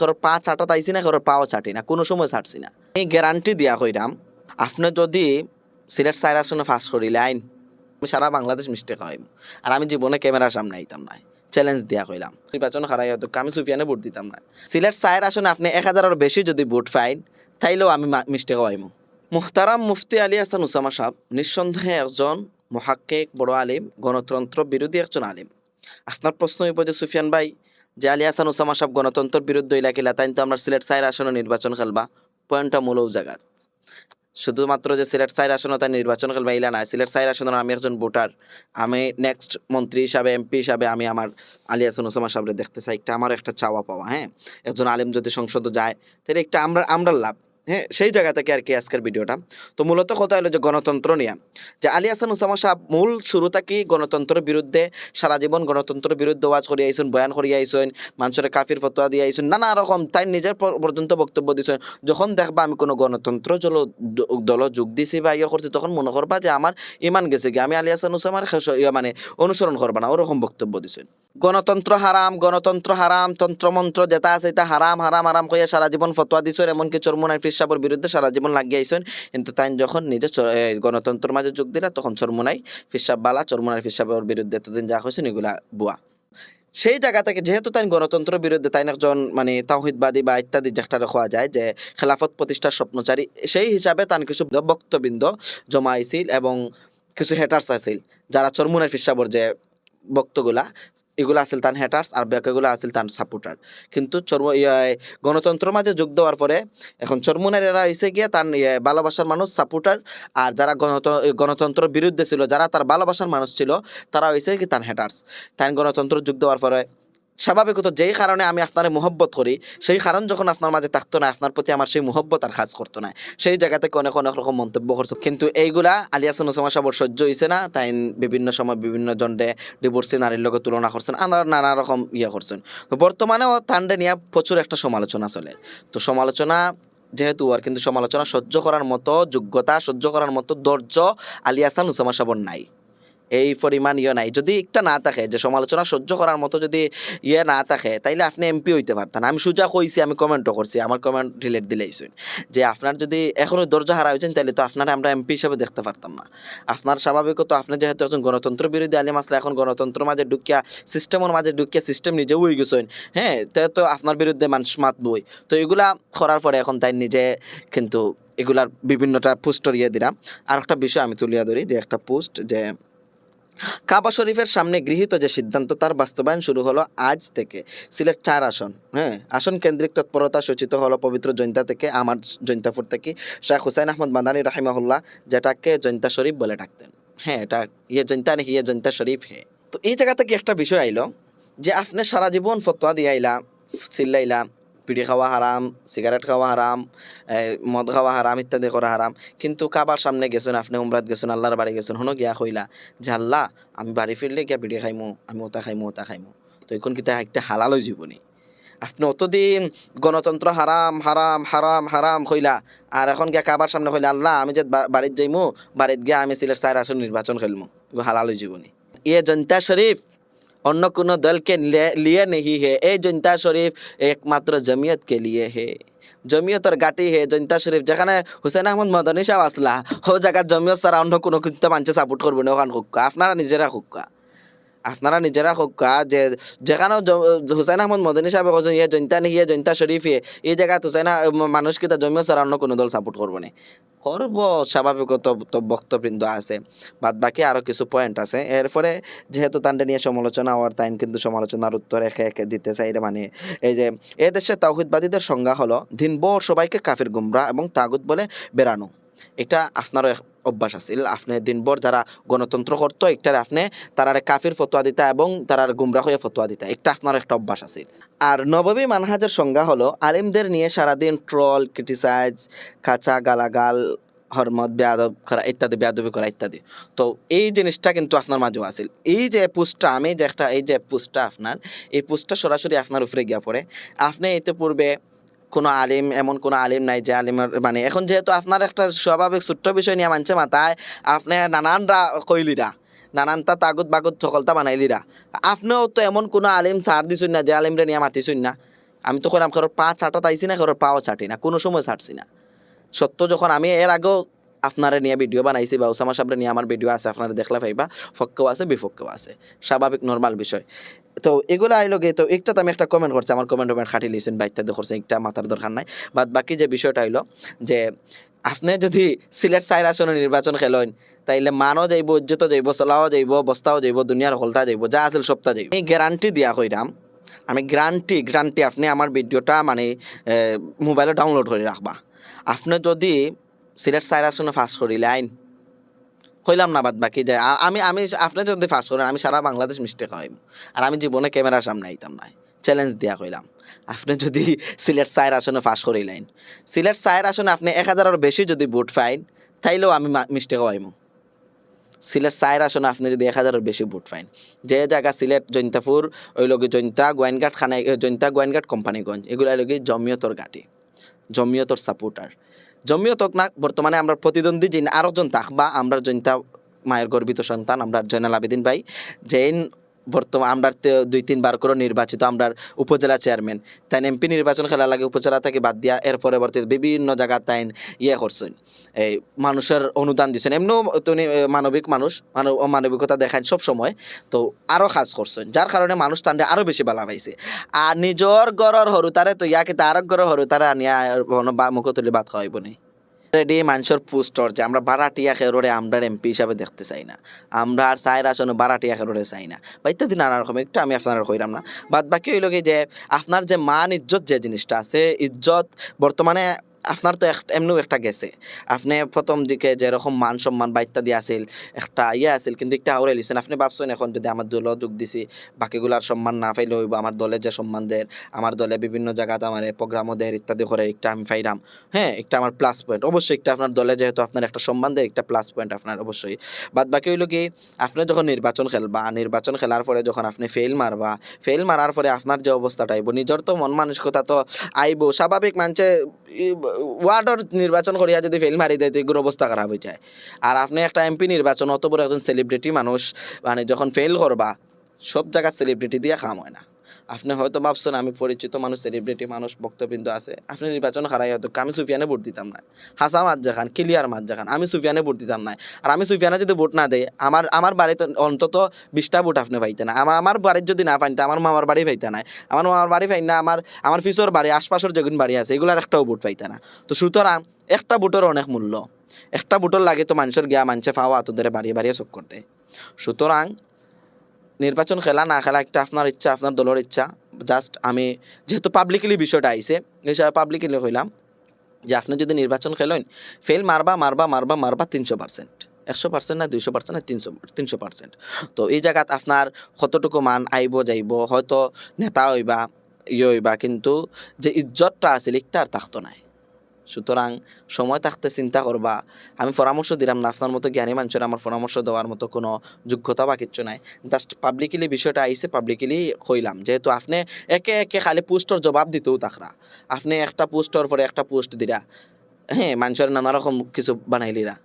কারোর পা চাটা তাইছি না কারোর পাও চাটি না, কোনো সময় ছাড়ছি না। এই গ্যারান্টি দিয়া কইরাম, আপনি যদি সিলেট সাইর আসনে ফাঁস করিলে আইন আমি সারা বাংলাদেশ মিস্টেক হয়। আর আমি জীবনে ক্যামেরার সামনে আইতাম না চ্যালেঞ্জ দিয়া কইলাম। নির্বাচন হারাই হয়তো, আমি সুফিয়ানে ভোট দিতাম না। সিলেট সাইর আসনে আপনি এক হাজারের বেশি যদি ভোট ফাইন তাইলেও আমি মিস্টেক হইমু। মুহতারাম মুফতি আলী হাসান উসামা সাহেব নিঃসন্দেহে একজন মহাক্কেক বড় আলিম, গণতন্ত্র বিরোধী একজন আলিম। আপনার প্রশ্ন হইব যে সুফিয়ান ভাই যে আলী হাসান ওসামা সাহেব গণতন্ত্র বিরুদ্ধে ইলাকিলা তাই তো আমরা সিলেট সাইর আসনে নির্বাচন খেলবা। পয়েন্টটা মূলও জায়গাত শুধুমাত্র যে সিলেট সাইর আসনও তাই নির্বাচন খেলবা ইলা না সিলেট সাইর আসনের আমি একজন ভোটার। আমি নেক্সট মন্ত্রী হিসাবে এমপি হিসাবে আমি আমার আলী হাসান ওসামা সাহেবরে দেখতে চাই। একটা আমার একটা চাওয়া পাওয়া হ্যাঁ? একজন আলেম যদি সংসদে যায়, তাহলে একটা আমরা আমরা লাভ। হ্যাঁ সেই জায়গা থেকে আর কি আজকের ভিডিওটা। তো মূলত কথা হলো যে গণতন্ত্র নিয়ে। যে আলী হাসান উসামা সাহেব মূল শুরু থাকি গণতন্ত্রের বিরুদ্ধে সারা জীবন গণতন্ত্রের বিরুদ্ধে ওয়াজ করি আইসুন, বয়ান করি আইসুন, মানুষের কাফির ফতোয়া দিয়ে আইসুন, নানা রকম, তাই নিজের পর- পর্যন্ত বক্তব্য দিছেন যখন দেখবা আমি কোনো গণতন্ত্র জল দল যোগ দিছি বা ইয়ে করছি, তখন মনে করবা যে আমার ইমান গেছে কি আমি আলী হাসান উসামার মানে অনুসরণ করবা না, ওরকম বক্তব্য দিছেন গণতন্ত্র হারাম গণতন্ত্র হারাম, তন্ত্রমন্ত্র যেটা আছে এটা হারাম হারাম হারাম কইয়া সারা জীবন ফতোয়া দিছেন এমনকি চরমুনাই ফিরসাবর বিরুদ্ধে সারা জীবন লাগিয়ে আইসেন কিন্তু তাই যখন নিজে গণতন্ত্রের মাঝে যোগ দিলা, তখন চরমুনাই ফিরসাব বালা চরমুনাই ফিরসাবের বিরুদ্ধে এতদিন যা হয়েছেন এগুলা বুয়া। সেই জায়গা থেকে যেহেতু তাই গণতন্ত্রের বিরুদ্ধে তাই একজন মানে তাহিদবাদী বা ইত্যাদি যেটা রাখা যায়, যে খেলাফত প্রতিষ্ঠার স্বপ্নচারী, সেই হিসাবে তার কিছু বক্তবৃন্দ জমা আইছিল এবং কিছু হেটার্স আছিল, যারা চরমুনার ফিসাবর যে বক্তগুলা এগুলো আছিল তার হ্যাটার্স আর বাকিগুলো আছিল তার সাপোর্টার কিন্তু চর্ম ইয়ে, গণতন্ত্র মাঝে যোগ দেওয়ার পরে এখন চর্মনারীরা হয়েছে গিয়ে তার ইয়ে, ভালোবাসার মানুষ সাপোর্টার আর যারা গণত- গণতন্ত্রের বিরুদ্ধে ছিল যারা তার ভালোবাসার মানুষ ছিল তারা হয়েছে কি তার হ্যাটার্স তাই গণতন্ত্র যোগ দেওয়ার পরে স্বাভাবিকত যেই কারণে আমি আপনার মহব্বত করি, সেই কারণ যখন আপনার মাঝে থাকতো না, আপনার প্রতি আমার সেই মহব্বত আর কাজ করতো না। সেই জায়গা থেকে অনেক অনেক রকম মন্তব্য করছ। কিন্তু এইগুলা আলিয়াসন ওসামা সাবর সহ্য হয়েছে না, তাই বিভিন্ন সময় বিভিন্ন জন্ডে ডিভোর্সি নারীর লগে তুলনা করছেন আর নানা রকম ইয়ে করছেন। বর্তমানেও তান্ডে নিয়ে প্রচুর একটা সমালোচনা চলে। তো সমালোচনা যেহেতু আর, কিন্তু সমালোচনা সহ্য করার মতো যোগ্যতা, সহ্য করার মতো ধৈর্য আলিয়াসান উসামা সাবর নাই। এই পরিমাণ ইয়ে নাই। যদি একটা না থাকে, যে সমালোচনা সহ্য করার মতো যদি ইয়ে না থাকে, তাইলে আপনি এমপি হইতে পারতেন। আমি সুজা কইছি, আমি কমেন্টও করছি, আমার কমেন্ট রিলেট দিলেইছেন যে আপনার যদি এখনও ধৈর্য হারা হয়েছেন তাহলে তো আপনার আমরা এমপি হিসাবে দেখতে পারতাম না। আপনার স্বাভাবিকত, আপনি যেহেতু একজন গণতন্ত্র বিরোধী, আলিম আসলে এখন গণতন্ত্র মাঝে ঢুকিয়া সিস্টেমের মাঝে ঢুকিয়া সিস্টেম নিজেও হয়ে গেছেন হ্যাঁ তে তো আপনার বিরুদ্ধে মানুষ মাতবই। তো এগুলা করার পরে এখন তাই নিজে কিন্তু এগুলার বিভিন্নটা পোস্ট ইয়ে দিলাম। আর একটা বিষয় আমি তুলিয়া ধরি, যে একটা পোস্ট যে কাবা শরীফের সামনে গৃহীত যে সিদ্ধান্ত, তার বাস্তবায়ন শুরু হলো আজ থেকে। সিলেট চার আসন হ্যাঁ? আসন কেন্দ্রিক তৎপরতা সূচিত হলো পবিত্র জৈন্তা থেকে, আমার জৈন্তাপুর থেকে। শাহ হুসাইন আহমদ মাদানী রাহিমাহুল্লাহ যেটাকে জৈন্তা শরীফ বলে ডাকতেন। হ্যাঁ এটা ইয়ে জৈন্তা নেই ইয়ে জৈন্তা শরীফ হে তো এই জায়গা থেকে একটা বিষয় আইলো যে আপনি সারা জীবন ফতোয়া দিয়ে আইলা চিল্লাইলা পিড়ি খাওয়া হারাম সিগারেট খাওয়া হারাম এ, মদ খাওয়া হারাম ইত্যাদি করা হারাম। কিন্তু কাবার সামনে গেছেন আপনি উমরাত গেছেন আল্লাহর বাড়ি গেছেন হনো গিয়া কইলা যে আল্লাহ আমি বাড়ি ফিরলে গিয়া বিড়ি খাইমু আমি ওটা খাইমু ওটা খাইমু। তো এখন কিতা একটা হালাল জীবনী। আপনি অতদিন গণতন্ত্র হারাম হারাম হারাম হারাম কইলা আর এখন গিয়া কাবার সামনে কইলা আল্লাহ আমি যে বাড়িত যাইমু বাড়িত গিয়া আমি সিলেট চার আসন নির্বাচন খেলমু। হালাল জীবনী। ইয়ে জনতা শরীফ অন্য কোনো দলকে লিয়ে নেহি হে। এই জনতা শরীফ একমাত্র জমিয়তকে লিয়ে হে। জমিয়তর গাটি হে জনতা শরীফ, যেখানে হুসেন আহমদ মদনী সাহেব আসলা। ও জায়গা জমিয়ত ছাড়া অন্য কোনো কিন্তু মানুষে সাপোর্ট করবে না, ওখান হুক্কা। আপনারা নিজেরা হুক্কা। আপনারা নিজেরা হুক্কা যে যেখানে হুসাইন আহমদ মদনী সাহেব কৈছেন ইয়ে জনতা নি ইয়ে জনতা শরীফ হে এই জায়গাত হুসাইন মানুষ কিতা জমিয়ত ছাড়া অন্য কোনো দল সাপোর্ট করবে না। করব স্বাভাবিকত বক্তবৃন্দ আছে। বাদ বাকি আরও কিছু পয়েন্ট আছে। এরপরে যেহেতু তান্ডে নিয়ে সমালোচনা হওয়ার টাইম, কিন্তু সমালোচনার উত্তর একে একে দিতে চাই মানে এই যে, এ দেশে তাওহিদবাদীদের সংজ্ঞা হলো দিনভর সবাইকে কাফির গুমরা এবং তাগুত বলে বেড়ানো। এটা আপনারও এক অভ্যাস আছিল আপনি দিনভর যারা গণতন্ত্র করতো, একটার আপনি তারারে কাফির ফতোয়া দিতা এবং তারার গুমরা হয়ে ফতোয়া দিতা। একটা আপনার একটা অভ্যাস আছিল আর নববী মানহাজের সংজ্ঞা হলো, আলিমদের নিয়ে সারাদিন ট্রল, ক্রিটিসাইজ কাঁচা গালাগাল, হরমত, বেয়াদব করা ইত্যাদি, বেয়াদবি করা ইত্যাদি। তো এই জিনিসটা কিন্তু আপনার মাঝেও আছিল এই যে পোস্টটা আমি যে একটা, এই যে পোস্টটা আপনার, এই পোস্টটা সরাসরি আপনার উপরে গিয়া পড়ে। আপনি এতে পূর্বে কোনো আলিম, এমন কোনো আলিম নাই যে আলিমের মানে। এখন যেহেতু আপনার একটা স্বাভাবিক ছোট্ট বিষয় নিয়ে মানছে মাথায়, আপনি নানানরা কইলিরা নানানটা তাগুত বাগুত সকলটা বানাইলিরা। আপনিও তো এমন কোনো আলিম সার দিছুন না যে আলিমরে নিয়ে মাতিছুন না। আমি তো কইলাম কারোর পা চাটা তাইছি না কারোর পাও চাটি না, কোনো সময় ছাড়ছি না। সত্য যখন আমি এর আগেও আপনারা নিয়ে ভিডিও বানাইছি বা ওসামা সাহেবরা নিয়ে আমার ভিডিও আছে, আপনারা দেখলে পাইবা পক্ষেও আছে বিপক্ষেও আছে। স্বাভাবিক নর্মাল বিষয়। তো এগুলো আইলো গে তো একটা আমি একটা কমেন্ট করছি, আমার কমেন্ট টমেন্ট খাটি বা বাইকটা দেখছেন একটা মাথার দরকার নাই। বাদ বাকি যে বিষয়টা হইল যে আপনি যদি সিলেট সাইর আসনে নির্বাচন খেলেন তাইলে মানও যাইব ইজ্জত যাইব, চলাও যাইব, বস্তাও যাইব, দুনিয়ার হলতা যাইব, যা আছিল সপ্তাহ যাইব। আমি গ্যারান্টি দিয়া কইরাম, আমি গ্যারান্টি গ্যারান্টি আপনি আমার ভিডিওটা মানে মোবাইলে ডাউনলোড করে রাখবা। আপনি যদি সিলেট সাইর আসনে ফাঁস করিলে আইন কইলাম না বাদ বাকি যে আমি আমি আপনি যদি ফাঁস করেন, আমি সারা বাংলাদেশ মিস্টেক হইম। আর আমি জীবনে ক্যামেরার সামনে আইতাম না চ্যালেঞ্জ দিয়া কইলাম। আপনি যদি সিলেট সাইর আসনে ফাঁস করিলেন সিলেট সাইর আসনে আপনি এক হাজারের বেশি যদি ভোট পাইন, তাইলেও আমি মিস্টেক হইম। সিলেট সাইর আসনে আপনি যদি এক হাজারের বেশি ভোট পাইন। যে জায়গা সিলেট, জৈন্তাপুর, ওই লগে জৈন্তা, গোয়েনঘাট খানাই জৈন্তা, গোয়েনঘাট, কোম্পানিগঞ্জ, এগুলা লগে জমিয়তর ঘাটি, জমিয়তর সাপোর্টার জমিয়তক না, বর্তমানে আমরা প্রতিদ্বন্দ্বী যিনি আরও জন বা আমরা জনতা মায়ের গর্বিত সন্তান, আমরা জয়নাল আবেদিন ভাই জৈন বর্তমান আমরা তে- দুই তিনবার করে নির্বাচিত আমরা উপজেলা চেয়ারম্যান। তাই এমপি নির্বাচন খেলা লাগে উপজেলা থেকে বাদ দিয়া এর পরবর্তীতে বিভিন্ন জায়গা তাই ইয়ে করছেন। এই মানুষের অনুদান দিচ্ছেন এমনিও তিনি মানবিক মানুষ, মানব মানবিকতা দেখান সব সময়। তো আরও কাজ করছেন, যার কারণে মানুষ তান্ডে আরও বেশি বালা পাইছে। আর নিজর গড়র হরু তারে তো ইয়াকে তারক গড়র হরু তারে আনিয়া মুখ তুলি ভাত খাওয়াইব নি রেডি মানুষের পুস্টর যে আমরা বারাটিয়া খেরোরে আমরা এমপি হিসাবে দেখতে চাই না। আমরা আর চায়ের আসনে বারাটিয়া খেরোরে চাই না। বা ইত্যাদি নানা রকম, একটু আমি আপনার কইরাম না। বাদ বাকি হইল কি যে, আপনার যে মান ইজ্জত যে জিনিসটা আছে, ইজ্জত বর্তমানে আপনার তো এমনিও একটা গেছে। আপনি প্রথম দিকে যেরকম মান সম্মান বা ইত্যাদি আছিল, একটা ইয়ে আছিল, কিন্তু একটা আউরে লিছেন আপনি ভাবছেন এখন যদি আমার দল যোগ দিছি বাকিগুলার সম্মান না পাইলে হইব, আমার দলের যে সম্মান দেয়, আমার দলে বিভিন্ন জায়গাতে আমার প্রোগ্রামও দেয়, ইত্যাদি করে একটা আমি পাইরাম। হ্যাঁ একটা আমার প্লাস পয়েন্ট অবশ্যই একটা আপনার দলে যেহেতু আপনার একটা সম্মান দেয়, একটা প্লাস পয়েন্ট আপনার অবশ্যই। বাদ বাকি হইল কি, আপনি যখন নির্বাচন খেলবা নির্বাচন খেলার পরে যখন আপনি ফেল মারবা ফেল মারার পরে আপনার যে অবস্থাটা আইব নিজের তো মন মানসিকতা তো আইব। স্বাভাবিক মানুষে ওয়ার্ডর নির্বাচন করিয়া যদি ফেল মারি দেয়, তো এগুলোর অবস্থা খারাপ হয়ে যায়। আর আপনি একটা এমপি নির্বাচন অত বড় একজন সেলিব্রিটি মানুষ মানে যখন ফেল করবা সব জায়গার সেলিব্রিটি দিয়ে কাম হয় না। আপনি হয়তো ভাবছেন আমি পরিচিত মানুষ সেলিব্রিটি মানুষ, বক্তবিন্দু আছে। আপনি নির্বাচন হারাই হয়তো, আমি সুফিয়ানে ভোট দিতাম না। হাসা মাজ্জা খান ক্লিয়ার মাজ্জা খান, আমি সুফিয়ানে ভোট দিতাম না। আর আমি সুফিয়ানে যদি ভোট না দেয় আমার আমার বাড়িতে অন্তত বিশটা ভোট আপনি পাইতে না। আমার আমার বাড়ির যদি না পাইতে আমার মামার বাড়ি পাইতে না। আমার মামার বাড়ি পাই না আমার আমার ফিসর বাড়ি, আশপাশের যেগুন বাড়ি আছে, এগুলার একটাও ভোট পাইতে না। তো সুতরাং একটা ভোটের অনেক মূল্য। একটা ভোটের লাগে তো মানুষের গিয়া মানুষে ফাওয়া আতদের বাড়িয়ে বাড়িয়ে চোখ করতে। সুতরাং নির্বাচন খেলা না খেলা একটা আপনার ইচ্ছা, আপনার দলের ইচ্ছা। জাস্ট আমি যেহেতু পাবলিকলি বিষয়টা এই হিসাবে পাবলিকলি হইলাম যে আপনি যদি নির্বাচন খেলেন ফেল মারবা মারবা মারবা মারবা তিনশো পার্সেন্ট একশো পার্সেন্ট না দুইশো পার্সেন্ট না তিনশো তিনশো পার্সেন্ট তো এই জায়গাত আপনার কতটুকু মান আইব যাইব, হয়তো নেতা হইবা ইয়ে হইবা, কিন্তু যে ইজ্জতটা আছে, লিখটা আর থাকতো নাই। সুতরাং সময় থাকতে চিন্তা করবা। আমি পরামর্শ দিলাম না, আপনার মতো জ্ঞানী মানুষের আমার পরামর্শ দেওয়ার মতো কোনো যোগ্যতা বা কিচ্ছু নাই। জাস্ট পাবলিকলি বিষয়টা আইসে পাবলিকলি কইলাম, যেহেতু আপনি একে একে খালি পোস্টর জবাব দিতেও তাকরা আপনি একটা পোস্টর পরে একটা পোস্ট দিরা। হ্যাঁ মানুষের নানা রকম কিছু বানাইলিরা।